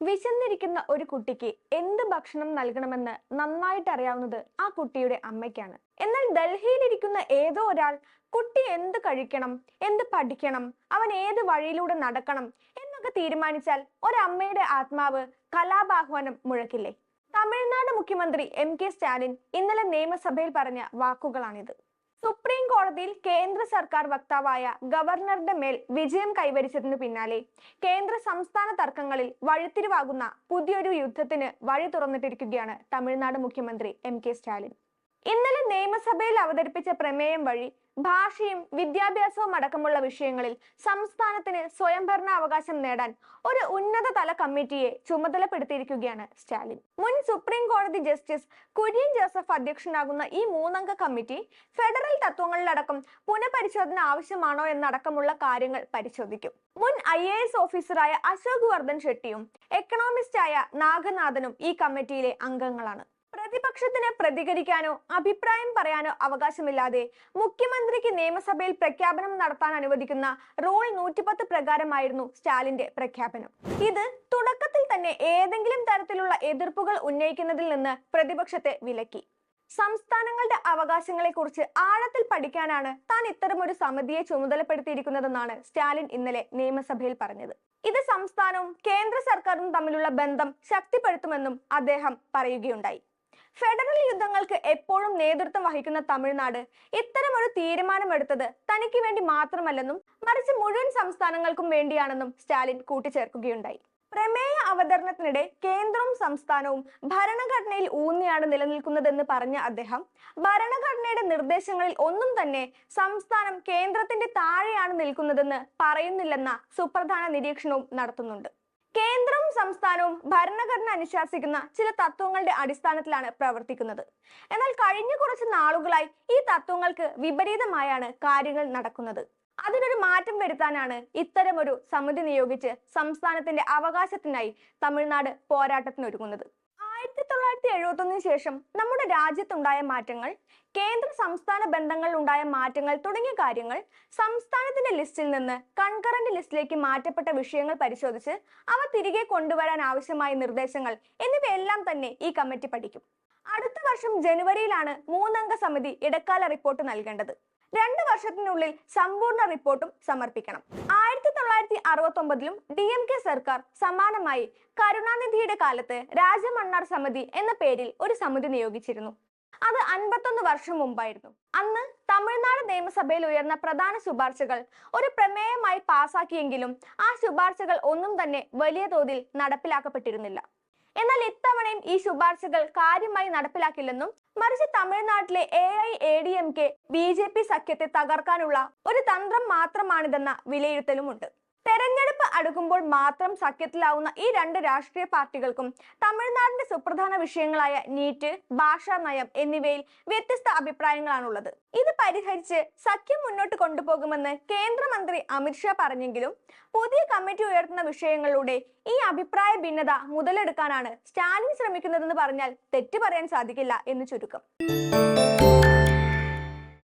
വിശന്നിരിക്കുന്ന ഒരു കുട്ടിക്ക് എന്ത് ഭക്ഷണം നൽകണമെന്ന് നന്നായിട്ട് അറിയാവുന്നത് ആ കുട്ടിയുടെ അമ്മയ്ക്കാണ്. എന്നാൽ ഡൽഹിയിലിരിക്കുന്ന ഏതോ ഒരാൾ കുട്ടി എന്ത് കഴിക്കണം? എന്ത് പഠിക്കണം? അവൻ ഏത് വഴിയിലൂടെ നടക്കണം? എന്നൊക്കെ തീരുമാനിച്ചാൽ ഒരമ്മയുടെ ആത്മാവ് കലാപാഹ്വാനം മുഴക്കില്ലേ? തമിഴ്നാട് മുഖ്യമന്ത്രി എം കെ സ്റ്റാലിൻ ഇന്നലെ നിയമസഭയിൽ പറഞ്ഞ വാക്കുകളാണിത്. സുപ്രീം കോടതിയിൽ കേന്ദ്ര സർക്കാർ വക്താവായ ഗവർണറുടെ മേൽ വിജയം കൈവരിച്ചതിനു പിന്നാലെ കേന്ദ്ര സംസ്ഥാന തർക്കങ്ങളിൽ വഴിത്തിരിവാകുന്ന പുതിയൊരു യുദ്ധത്തിന് വഴി തുറന്നിട്ടിരിക്കുകയാണ് തമിഴ്നാട് മുഖ്യമന്ത്രി എം കെ സ്റ്റാലിൻ. ഇന്നലെ നിയമസഭയിൽ അവതരിപ്പിച്ച പ്രമേയം വഴി ഭാഷയും വിദ്യാഭ്യാസവും അടക്കമുള്ള വിഷയങ്ങളിൽ സംസ്ഥാനത്തിന് സ്വയംഭരണ അവകാശം നേടാൻ ഒരു ഉന്നതതല കമ്മിറ്റിയെ ചുമതലപ്പെടുത്തിയിരിക്കുകയാണ് സ്റ്റാലിൻ. മുൻ സുപ്രീം കോടതി ജസ്റ്റിസ് കുര്യൻ ജോസഫ് അധ്യക്ഷനാകുന്ന ഈ മൂന്നംഗ കമ്മിറ്റി ഫെഡറൽ തത്വങ്ങളിലടക്കം പുനഃപരിശോധന ആവശ്യമാണോ എന്നടക്കമുള്ള കാര്യങ്ങൾ പരിശോധിക്കും. മുൻ ഐ എ എസ് ഓഫീസറായ അശോക് വർദ്ധൻ ഷെട്ടിയും എക്കണോമിസ്റ്റായ നാഗനാഥനും ഈ കമ്മിറ്റിയിലെ അംഗങ്ങളാണ്. പ്രതിപക്ഷത്തിന് പ്രതികരിക്കാനോ അഭിപ്രായം പറയാനോ അവകാശമില്ലാതെ മുഖ്യമന്ത്രിക്ക് നിയമസഭയിൽ പ്രഖ്യാപനം നടത്താൻ അനുവദിക്കുന്ന റൂൾ നൂറ്റിപ്പത്ത് പ്രകാരമായിരുന്നു സ്റ്റാലിന്റെ പ്രഖ്യാപനം. ഇത് തുടക്കത്തിൽ തന്നെ ഏതെങ്കിലും തരത്തിലുള്ള എതിർപ്പുകൾ ഉന്നയിക്കുന്നതിൽ നിന്ന് പ്രതിപക്ഷത്തെ വിലക്കി. സംസ്ഥാനങ്ങളുടെ അവകാശങ്ങളെക്കുറിച്ച് ആഴത്തിൽ പഠിക്കാനാണ് താൻ ഇത്തരമൊരു സമിതിയെ ചുമതലപ്പെടുത്തിയിരിക്കുന്നതെന്നാണ് സ്റ്റാലിൻ ഇന്നലെ നിയമസഭയിൽ പറഞ്ഞത്. ഇത് സംസ്ഥാനവും കേന്ദ്ര സർക്കാരും തമ്മിലുള്ള ബന്ധം ശക്തിപ്പെടുത്തുമെന്നും അദ്ദേഹം പറയുകയുണ്ടായി. ഫെഡറൽ യുദ്ധങ്ങൾക്ക് എപ്പോഴും നേതൃത്വം വഹിക്കുന്ന തമിഴ്നാട് ഇത്തരമൊരു തീരുമാനമെടുത്തത് തനിക്ക് വേണ്ടി മാത്രമല്ലെന്നും മറിച്ച് മുഴുവൻ സംസ്ഥാനങ്ങൾക്കും വേണ്ടിയാണെന്നും സ്റ്റാലിൻ കൂട്ടിച്ചേർക്കുകയുണ്ടായി. പ്രമേയ അവതരണത്തിനിടെ കേന്ദ്രവും സംസ്ഥാനവും ഭരണഘടനയിൽ ഊന്നിയാണ് നിലനിൽക്കുന്നതെന്ന് പറഞ്ഞ അദ്ദേഹം ഭരണഘടനയുടെ നിർദ്ദേശങ്ങളിൽ ഒന്നും തന്നെ സംസ്ഥാനം കേന്ദ്രത്തിന്റെ താഴെയാണ് നിൽക്കുന്നതെന്ന് പറയുന്നില്ലെന്ന സുപ്രധാന നിരീക്ഷണവും നടത്തുന്നുണ്ട്. കേന്ദ്രവും സംസ്ഥാനവും ഭരണഘടന അനുശാസിക്കുന്ന ചില തത്വങ്ങളുടെ അടിസ്ഥാനത്തിലാണ് പ്രവർത്തിക്കുന്നത്. എന്നാൽ കഴിഞ്ഞ കുറച്ച് നാളുകളായി ഈ തത്വങ്ങൾക്ക് വിപരീതമായാണ് കാര്യങ്ങൾ നടക്കുന്നത്. അതിനൊരു മാറ്റം വരുത്താനാണ് ഇത്തരമൊരു സമിതി നിയോഗിച്ച് സംസ്ഥാനത്തിന്റെ അവകാശത്തിനായി തമിഴ്നാട് പോരാട്ടത്തിനൊരുങ്ങുന്നത്. ആയിരത്തി തൊള്ളായിരത്തി എഴുപത്തി ഒന്നിന് ശേഷം നമ്മുടെ രാജ്യത്തുണ്ടായ മാറ്റങ്ങൾ കേന്ദ്ര സംസ്ഥാന ബന്ധങ്ങളിൽ ഉണ്ടായ മാറ്റങ്ങൾ തുടങ്ങിയ കാര്യങ്ങൾ സംസ്ഥാനത്തിന്റെ ലിസ്റ്റിൽ നിന്ന് കൺകറന്റ് ലിസ്റ്റിലേക്ക് മാറ്റപ്പെട്ട വിഷയങ്ങൾ പരിശോധിച്ച് അവ തിരികെ കൊണ്ടുവരാൻ ആവശ്യമായ നിർദ്ദേശങ്ങൾ എന്നിവയെല്ലാം തന്നെ ഈ കമ്മിറ്റി പഠിക്കും. അടുത്ത വർഷം ജനുവരിയിലാണ് മൂന്നംഗ സമിതി ഇടക്കാല റിപ്പോർട്ട് നൽകേണ്ടത്. രണ്ട് വർഷത്തിനുള്ളിൽ സമ്പൂർണ റിപ്പോർട്ടും സമർപ്പിക്കണം. ആയിരത്തി തൊള്ളായിരത്തി അറുപത്തി ഒമ്പതിലും ഡി എം കെ സർക്കാർ സമാനമായി കരുണാനിധിയുടെ കാലത്ത് രാജമണ്ണാർ സമിതി എന്ന പേരിൽ ഒരു സമിതി നിയോഗിച്ചിരുന്നു. അത് അൻപത്തൊന്ന് വർഷം മുമ്പായിരുന്നു. അന്ന് തമിഴ്നാട് നിയമസഭയിൽ ഉയർന്ന പ്രധാന ശുപാർശകൾ ഒരു പ്രമേയമായി പാസാക്കിയെങ്കിലും ആ ശുപാർശകൾ ഒന്നും തന്നെ വലിയ തോതിൽ നടപ്പിലാക്കപ്പെട്ടിരുന്നില്ല. എന്നാൽ ഇത്തവണയും ഈ ശുപാർശകൾ കാര്യമായി നടപ്പിലാക്കില്ലെന്നും മറിച്ച് തമിഴ്നാട്ടിലെ A I A D M K B J P സഖ്യത്തെ തകർക്കാനുള്ള ഒരു തന്ത്രം മാത്രമാണിതെന്ന വിലയിരുത്തലുമുണ്ട്. തെരഞ്ഞെടുപ്പ് അടുക്കുമ്പോൾ മാത്രം സഖ്യത്തിലാവുന്ന ഈ രണ്ട് രാഷ്ട്രീയ പാർട്ടികൾക്കും തമിഴ്നാടിന്റെ സുപ്രധാന വിഷയങ്ങളായ നീറ്റ് ഭാഷാ നയം എന്നിവയിൽ വ്യത്യസ്ത അഭിപ്രായങ്ങളാണുള്ളത്. ഇത് പരിഹരിച്ച് സഖ്യം മുന്നോട്ട് കൊണ്ടുപോകുമെന്ന് കേന്ദ്രമന്ത്രി അമിത്ഷാ പറഞ്ഞെങ്കിലും പുതിയ കമ്മിറ്റി ഉയർത്തുന്ന വിഷയങ്ങളിലൂടെ ഈ അഭിപ്രായ ഭിന്നത മുതലെടുക്കാനാണ് സ്റ്റാലിൻ ശ്രമിക്കുന്നതെന്ന് പറഞ്ഞാൽ തെറ്റ് പറയാൻ സാധിക്കില്ല എന്ന് ചുരുക്കം.